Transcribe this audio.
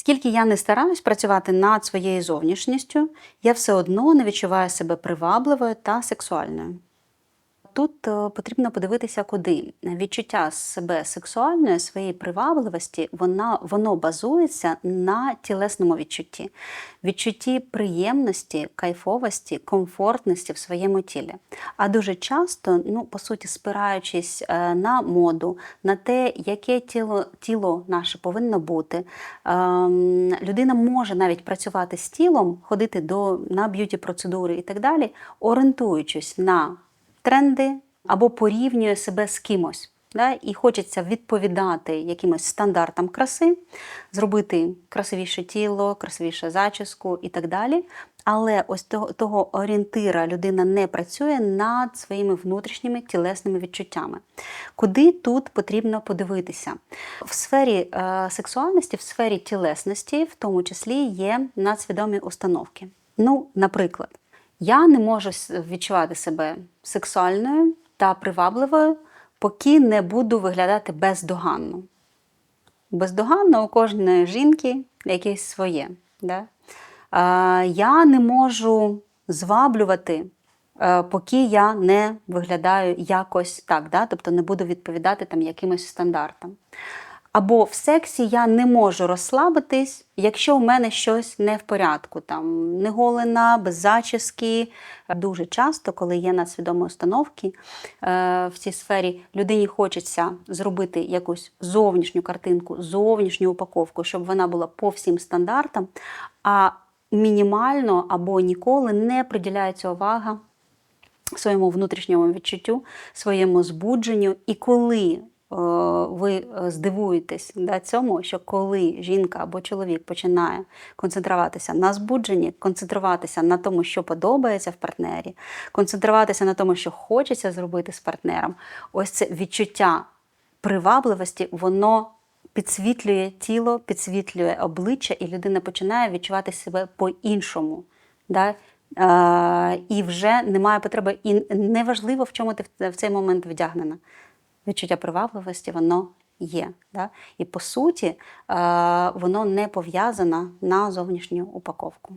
Скільки я не стараюсь працювати над своєю зовнішністю, я все одно не відчуваю себе привабливою та сексуальною. Тут е, потрібно подивитися, куди. Відчуття себе сексуальної, своєї привабливості, вона, воно базується на тілесному відчутті, відчутті приємності, кайфовості, комфортності в своєму тілі. А дуже часто, ну по суті, спираючись е, на моду, на те, яке тіло, тіло наше повинно бути, ем, людина може навіть працювати з тілом, ходити до на б'юті процедури і так далі, орієнтуючись на тренди або порівнює себе з кимось. Да? І хочеться відповідати якимось стандартам краси, зробити красивіше тіло, красивіше зачіску і так далі. Але ось того, того орієнтира людина не працює над своїми внутрішніми тілесними відчуттями. Куди тут потрібно подивитися? В сфері е, сексуальності, в сфері тілесності, в тому числі є надсвідомі установки. Ну, наприклад, я не можу відчувати себе сексуальною та привабливою, поки не буду виглядати бездоганно. Бездоганно у кожної жінки якесь своє. Да? Я не можу зваблювати, е, поки я не виглядаю якось так, да? тобто не буду відповідати там якимось стандартам. Або в сексі я не можу розслабитись, якщо в мене щось не в порядку, там не голена, без зачіски. Дуже часто, коли є надсвідомі установки е, в цій сфері, людині хочеться зробити якусь зовнішню картинку, зовнішню упаковку, щоб вона була по всім стандартам, а мінімально або ніколи не приділяється увага своєму внутрішньому відчуттю, своєму збудженню. І коли ви е, здивуєтесь да, цьому, що коли жінка або чоловік починає концентруватися на збудженні, концентруватися на тому, що подобається в партнері, концентруватися на тому, що хочеться зробити з партнером, ось це відчуття привабливості, воно підсвітлює тіло, підсвітлює обличчя, і людина починає відчувати себе по-іншому. Да? Е, і вже немає потреби, і неважливо, в чому ти в цей момент вдягнена. Відчуття привабливості воно є. Да? І по суті, е, воно не пов'язане на зовнішню упаковку.